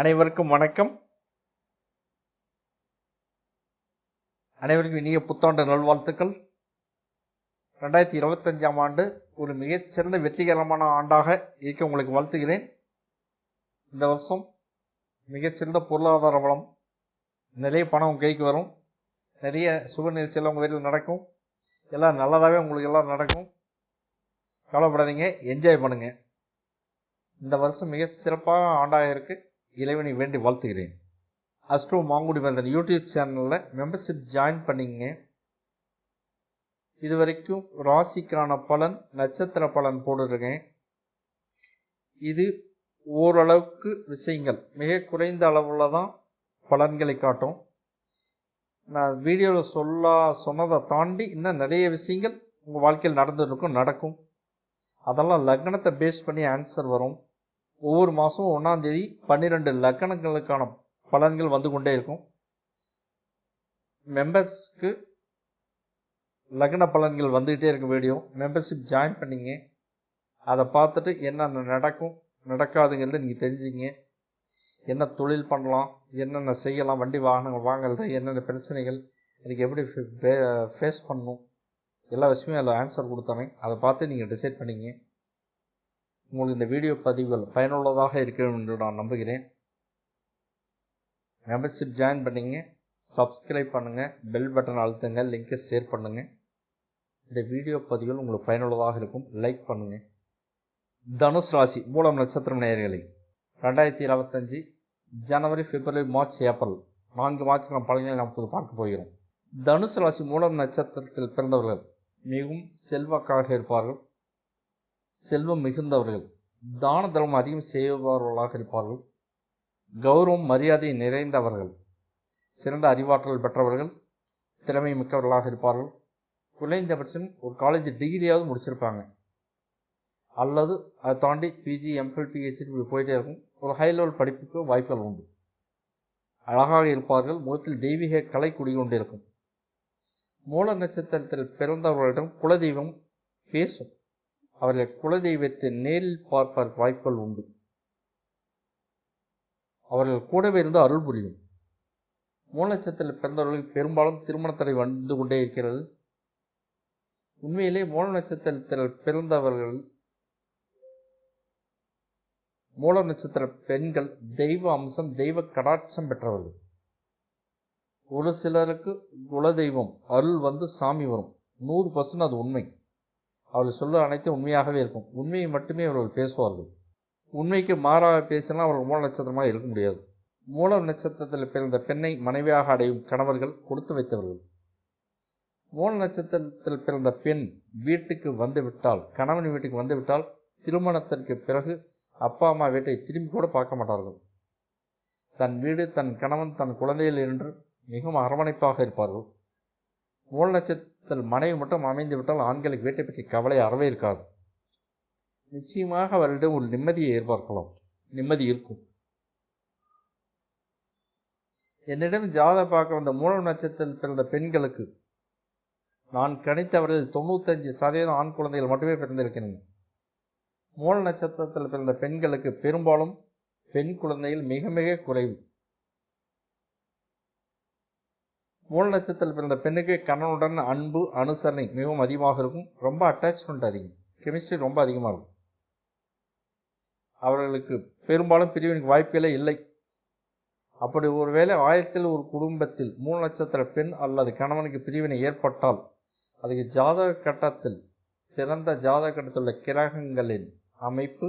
அனைவருக்கும் வணக்கம். அனைவருக்கும் இனிய புத்தாண்டு நல்வாழ்த்துக்கள். ரெண்டாயிரத்தி இருபத்தஞ்சாம் ஆண்டு ஒரு மிகச்சிறந்த வெற்றிகரமான ஆண்டாக இருக்க உங்களுக்கு வாழ்த்துகிறேன். இந்த வருஷம் மிகச்சிறந்த பொருளாதார வளம் நிறைய பணம் உங்கள் கைக்கு வரும். நிறைய சுப நிகழ்ச்சியெல்லாம் உங்கள் வீட்டில் நடக்கும். எல்லாம் நல்லதாகவே உங்களுக்கு எல்லாம் நடக்கும். கவலைப்படாதீங்க என்ஜாய் பண்ணுங்கள் இந்த வருஷம் மிக சிறப்பாக ஆண்டாக இருக்குது இறைவனை வேண்டி வாழ்த்துகிறேன். அஸ்ட்ரோ மாங்குடி வந்தன் யூடியூப் சேனலில் மெம்பர்ஷிப் ஜாயின் பண்ணிங்க. இது வரைக்கும் ராசிக்கான பலன் நட்சத்திர பலன் போட்டுருக்கேன். இது ஓரளவுக்கு விஷயங்கள் மிக குறைந்த அளவில் தான் பலன்களை காட்டும். நான் வீடியோவில் சொல்ல சொன்னதை தாண்டி இன்னும் நிறைய விஷயங்கள் உங்கள் வாழ்க்கையில் நடந்துருக்கும் நடக்கும். அதெல்லாம் லக்னத்தை பேஸ் பண்ணி ஆன்சர் வரும். ஒவ்வொரு மாதமும் ஒன்றாந்தேதி பன்னிரெண்டு லக்கணங்களுக்கான பலன்கள் வந்து கொண்டே இருக்கும். மெம்பர்ஸ்க்கு லக்ன பலன்கள் வந்துக்கிட்டே இருக்கும் வீடியோ. மெம்பர்ஷிப் ஜாயின் பண்ணிங்க. அதை பார்த்துட்டு என்னென்ன நடக்கும் நடக்காதுங்கிறத நீங்கள் தெரிஞ்சுங்க என்ன தொழில் பண்ணலாம் என்னென்ன செய்யலாம் வண்டி வாகனங்கள் வாங்குறது என்னென்ன பிரச்சனைகள் இதுக்கு எப்படி ஃபேஸ் பண்ணணும் எல்லா விஷயமும் அதில் ஆன்சர் கொடுத்தாங்க அதை பார்த்து நீங்கள் டிசைட் பண்ணிங்க. உங்களுக்கு இந்த வீடியோ பதிவுகள் பயனுள்ளதாக இருக்கும் என்று நான் நம்புகிறேன். மெம்பர்ஷிப் ஜாயின் பண்ணிங்க சப்ஸ்கிரைப் பண்ணுங்கள் பெல் பட்டன் அழுத்துங்க லிங்கை ஷேர் பண்ணுங்கள் இந்த வீடியோ பதிவுகள் உங்களுக்கு பயனுள்ளதாக இருக்கும் லைக் பண்ணுங்கள் தனுஷ் ராசி மூலம் நட்சத்திரம் நேயர்களை ரெண்டாயிரத்தி இருபத்தஞ்சி ஜனவரி பிப்ரவரி மார்ச் ஏப்ரல் நான்கு மாதத்துக்கான பலன்களை நாம் இப்போது பார்க்க போகிறோம். தனுசு ராசி மூலம் நட்சத்திரத்தில் பிறந்தவர்கள் மிகவும் செல்வாக்காக இருப்பார்கள். செல்வம் மிகுந்தவர்கள். தான தர்மம் அதிகம் செய்பவர்களாக இருப்பார்கள். கௌரவம் மரியாதை நிறைந்தவர்கள். சிறந்த அறிவாற்றல் பெற்றவர்கள். திறமை மிக்கவர்களாக இருப்பார்கள். குறைந்தபட்சம் ஒரு காலேஜ் டிகிரியாவது முடிச்சிருப்பாங்க. அல்லது அதை தாண்டி பிஜி எம்ஃபில் பிஹெச்டி இப்படி போயிட்டே இருக்கும். ஒரு ஹை லெவல் படிப்புக்கு வாய்ப்புகள் உண்டு. அழகாக இருப்பார்கள். முகத்தில் தெய்வீக கலை குடிகொண்டிருக்கும். மூல நட்சத்திரத்தில் பிறந்தவர்களிடம் குலதெய்வம் பேசும். அவர்கள் குலதெய்வத்தை நேரில் பார்ப்பதற்கு வாய்ப்புகள் உண்டு. அவர்கள் கூடவே இருந்து அருள் புரியும். மூல பிறந்தவர்கள் பெரும்பாலும் திருமணத்தடை வந்து கொண்டே இருக்கிறது. உண்மையிலே மூல நட்சத்திரத்தில் பிறந்தவர்கள் மூல நட்சத்திர பெண்கள் தெய்வ அம்சம் தெய்வ கடாட்சம் பெற்றவர்கள். ஒரு சிலருக்கு குலதெய்வம் அருள் வந்து சாமி வரும். நூறு பர்சன்ட் அது உண்மை. அவர்கள் சொல்ல அனைத்தும் உண்மையாகவே இருக்கும். உண்மையை மட்டுமே அவர்கள் பேசுவார்கள். உண்மைக்கு மாறாக பேசினால் அவர்கள் மூல நட்சத்திரமாக இருக்க முடியாது. மூல நட்சத்திரத்தில் பிறந்த பெண்ணை மனைவியாக அடையும் கணவர்கள் கொடுத்து வைத்தவர்கள். மூல நட்சத்திரத்தில் பிறந்த பெண் வீட்டுக்கு வந்துவிட்டால் கணவன் வீட்டுக்கு வந்துவிட்டால் திருமணத்திற்கு பிறகு அப்பா அம்மா வீட்டை திரும்பி கூட பார்க்க மாட்டார்கள். தன் வீடு தன் கணவன் தன் குழந்தைகள் என்று மிகவும் அரவணைப்பாக இருப்பார்கள். மூல தன் மனைவி மட்டும் அமைந்து விட்டால் ஆண்களுக்கு வீட்டை பற்றி கவலை அறவே இருக்காது. நிச்சயமாக அவரிடம் ஒரு நிம்மதியை எதிர்பார்க்கலாம். நிம்மதி இருக்கும். என்னிடம் ஜாத பார்க்க வந்த மூல நட்சத்திரத்தில் பிறந்த பெண்களுக்கு நான் கணித்தவரில் தொண்ணூத்தஞ்சு சதவீதம் ஆண் குழந்தைகள் மட்டுமே பிறந்திருக்கின்றன. மூல நட்சத்திரத்தில் பிறந்த பெண்களுக்கு பெரும்பாலும் பெண் குழந்தைகள் மிக மிக குறைவு. மூல நட்சத்திரத்தில் பிறந்த பெண்ணுக்கு கணவனுடன் அன்பு அனுசரணை மிகவும் அதிகமாக இருக்கும். ரொம்ப அட்டாச்மெண்ட் அதிகம். கெமிஸ்ட்ரி ரொம்ப அதிகமாக இருக்கும். அவர்களுக்கு பெரும்பாலும் பிரிவினுக்கு வாய்ப்புகளே இல்லை. அப்படி ஒருவேளை ஆயிரத்தில் ஒரு குடும்பத்தில் மூணு நட்சத்திர பெண் அல்லது கணவனுக்கு பிரிவினை ஏற்பட்டால் அதுக்கு ஜாதக கட்டத்தில் பிறந்த ஜாதக கட்டத்தில் உள்ள கிரகங்களின் அமைப்பு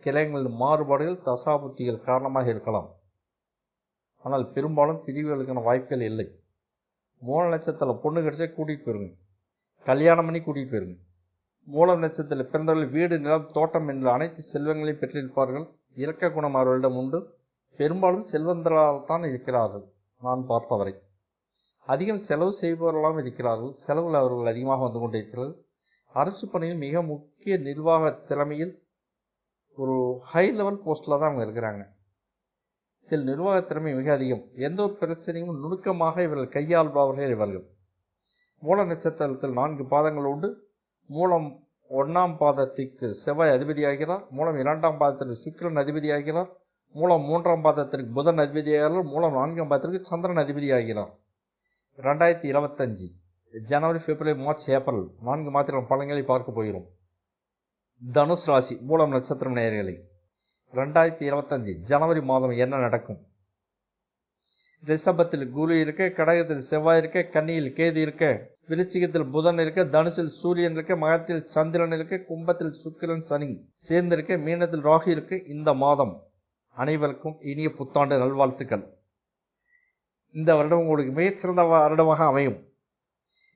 கிரகங்களின் மாறுபாடுகள் தசாபுத்திகள் காரணமாக இருக்கலாம். ஆனால் பெரும்பாலும் பிரிவுகளுக்கான வாய்ப்புகள் இல்லை. மூல நட்சத்திரத்தில் பொண்ணு கிடச்சா கூட்டிகிட்டு போயிருங்க. கல்யாணம் பண்ணி கூட்டிகிட்டு போயிருங்க. மூல நட்சத்திரத்தில் பிறந்தவர்கள் வீடு நிலம் தோட்டம் என்ற அனைத்து செல்வங்களையும் பெற்றிருப்பார்கள். இறக்க குணம் அவர்களிடம் உண்டு. பெரும்பாலும் செல்வந்தராகத்தான் இருக்கிறார்கள் நான் பார்த்தவரை. அதிகம் செலவு செய்பவர்களாகவும் இருக்கிறார்கள். செலவில் அவர்கள் அதிகமாக வந்து கொண்டிருக்கிறது. அரசு பணியில் மிக முக்கிய நிர்வாக திறமையில் ஒரு ஹை லெவல் போஸ்டில் தான் அவங்க இருக்கிறாங்க. இதில் நிர்வாக திறமை மிக அதிகம். எந்த ஒரு பிரச்சனையும் நுணுக்கமாக இவர்கள் கையாள்பவர்கள் இவர்கள். மூல நட்சத்திரத்தில் நான்கு பாதங்கள் உண்டு. மூலம் ஒன்றாம் பாதத்திற்கு செவ்வாய் அதிபதியாகிறார். மூலம் இரண்டாம் பாதத்திற்கு சுக்கிரன் அதிபதியாகிறார். மூலம் மூன்றாம் பாதத்திற்கு புதன் அதிபதியாகிறார். மூலம் நான்காம் பாதத்திற்கு சந்திரன் அதிபதியாகிறார். ரெண்டாயிரத்தி இருபத்தஞ்சு ஜனவரி பிப்ரவரி மார்ச் ஏப்ரல் நான்கு மாத்திரம் பழங்களை பார்க்க போகிறோம். தனுஷ் ராசி மூலம் நட்சத்திரம் நேயர்களை. ரெண்டாயிரத்தி இருபத்தஞ்சு ஜனவரி மாதம் என்ன நடக்கும்? ரிஷபத்தில் குரு இருக்க கடகத்தில் செவ்வாய் இருக்க கன்னியில் கேது இருக்க விருச்சிகத்தில் புதன் இருக்க தனுசில் சூரியன் இருக்க மகத்தில் சந்திரன் இருக்க கும்பத்தில் சுக்கிரன் சனி சேர்ந்திருக்க மீனத்தில் ராகு இருக்கு இந்த மாதம். அனைவருக்கும் இனிய புத்தாண்டு நல்வாழ்த்துக்கள். இந்த வருடம் உங்களுக்கு மிகச்சிறந்த வருடமாக அமையும்.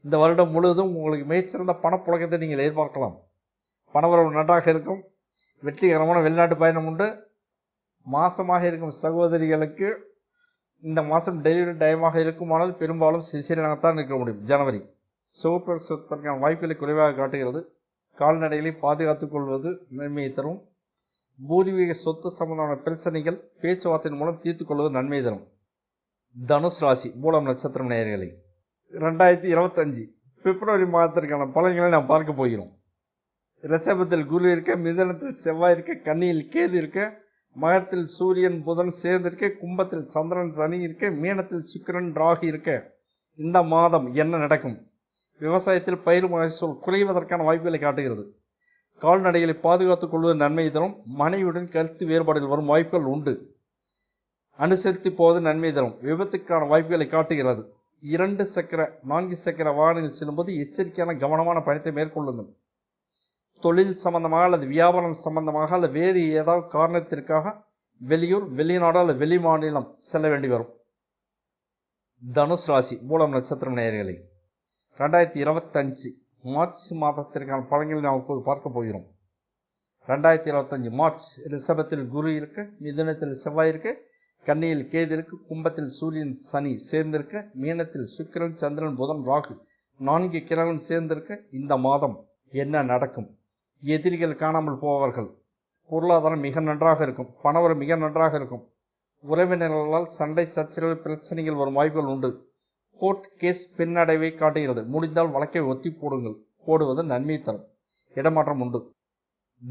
இந்த வருடம் முழுவதும் உங்களுக்கு மிகச்சிறந்த பணப்புழக்கத்தை நீங்கள் எதிர்பார்க்கலாம். பணவரவு நன்றாக இருக்கும். வெற்றிகரமான வெளிநாட்டு பயணம் உண்டு. மாசமாக இருக்கும் சகோதரிகளுக்கு இந்த மாதம் டெலிவரி டைமாக இருக்குமானால் பெரும்பாலும் தான் இருக்க முடியும். ஜனவரி. சுகப்பிரசவத்திற்கான வாய்ப்புகளை குறைவாக காட்டுகிறது. கால்நடைகளை பாதுகாத்துக் கொள்வது நன்மையை தரும். பூர்வீக சொத்து சம்பந்தமான பிரச்சனைகள் பேச்சுவார்த்தையின் மூலம் தீர்த்து கொள்வது நன்மை தரும். தனுஷ் ராசி மூலம் நட்சத்திரம் நேயர்களை. ரெண்டாயிரத்தி இருபத்தஞ்சு பிப்ரவரி மாதத்திற்கான பலன்களை நாம் பார்க்க போகிறோம். ரிஷபத்தில் குரு இருக்க மிதனத்தில் செவ்வாய் இருக்க கன்னியில் கேது இருக்க மகத்தில் சூரியன் புதன் சேர்ந்திருக்க கும்பத்தில் சந்திரன் சனி இருக்க மீனத்தில் சுக்கிரன் ராகு இருக்க இந்த மாதம் என்ன நடக்கும்? விவசாயத்தில் பயிர் மகசூல் குறைவதற்கான வாய்ப்புகளை காட்டுகிறது. கால்நடைகளை பாதுகாத்துக் கொள்வது நன்மை தரும். மனைவியுடன் கருத்து வேறுபாடுகள் வரும் வாய்ப்புகள் உண்டு. அனுசரித்து போவது நன்மை தரும். விபத்துக்கான வாய்ப்புகளை காட்டுகிறது. இரண்டு சக்கர நான்கு சக்கர வாகனங்கள் செல்லும்போது எச்சரிக்கையான கவனமான பயணத்தை மேற்கொள்ளுங்கள். தொழில் சம்பந்தமாக அல்லது வியாபாரம் சம்பந்தமாக அல்லது வேறு ஏதாவது காரணத்திற்காக வெளியூர் வெளிநாடு அல்லது வெளி மாநிலம் செல்ல வேண்டி வரும். தனுஷ் ராசி மூலம் நட்சத்திரம் நேயர்களை ரெண்டாயிரத்தி இருபத்தஞ்சு மார்ச் மாதத்திற்கான பலன்களை நாம் இப்போது பார்க்க போகிறோம். ரெண்டாயிரத்தி இருபத்தஞ்சு மார்ச் ரிஷபத்தில் குரு இருக்கு மிதுனத்தில் செவ்வாய் இருக்கு கன்னியில் கேது இருக்கு கும்பத்தில் சூரியன் சனி சேர்ந்திருக்க மீனத்தில் சுக்கிரன் சந்திரன் புதன் ராகு நான்கு கிரகம் சேர்ந்திருக்க. இந்த மாதம் என்ன நடக்கும்? எதிரிகள் காணாமல் போவார்கள். பொருளாதாரம் மிக நன்றாக இருக்கும். பணவரம் மிக நன்றாக இருக்கும். உறவினர்களால் சண்டை சச்சரவு பிரச்சனைகள் வரும் வாய்ப்புகள் உண்டு. கோர்ட் கேஸ் பின்னடைவை காட்டுகிறது. முடிந்தால் வழக்கை ஒத்தி போடுங்கள். போடுவது நன்மை தரும். இடமாற்றம் உண்டு.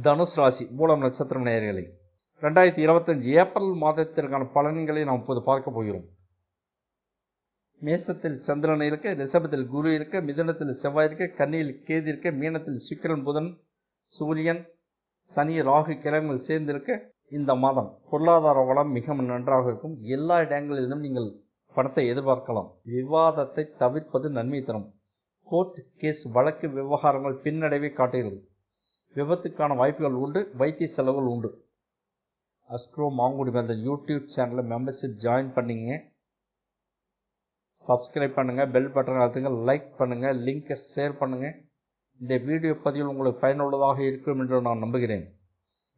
தனுஷ் ராசி மூலம் நட்சத்திரம் நேயர்களை. ரெண்டாயிரத்தி இருபத்தஞ்சு ஏப்ரல் மாதத்திற்கான பலன்களை நாம் இப்போது பார்க்க போகிறோம். மேசத்தில் சந்திரன் இருக்க ரிஷபத்தில் குரு இருக்க மிதனத்தில் செவ்வாய் இருக்க கன்னியில் கேது இருக்க மீனத்தில் சுக்கிரன் புதன் சூரியன் சனி ராகு கிழமைகள் சேர்ந்திருக்க இந்த மாதம் பொருளாதார வளம் மிக நன்றாக இருக்கும். எல்லா இடங்களிலும் நீங்கள் பணத்தை எதிர்பார்க்கலாம். விவாதத்தை தவிர்ப்பது நன்மை தரும். கோர்ட் கேஸ் வழக்கு விவகாரங்கள் பின்னடைவை காட்டுகிறது. விபத்துக்கான வாய்ப்புகள் உண்டு வைத்திய செலவுகள் உண்டு. அஸ்க்ரோ மாங்குடி அந்த யூடியூப் சேனலில் மெம்பர்ஷிப் ஜாயின் பண்ணிங்க. சப்ஸ்கிரைப் பண்ணுங்கள் பெல் பட்டன் அழுத்துங்க லைக் பண்ணுங்கள் லிங்கை ஷேர் பண்ணுங்கள் இந்த வீடியோ பதிவில் உங்களுக்கு பயனுள்ளதாக இருக்கும் என்று நான் நம்புகிறேன்.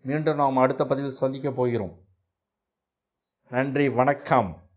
மீண்டும் நாம் அடுத்த பதிவில் சந்திக்கப் போகிறோம். நன்றி வணக்கம்.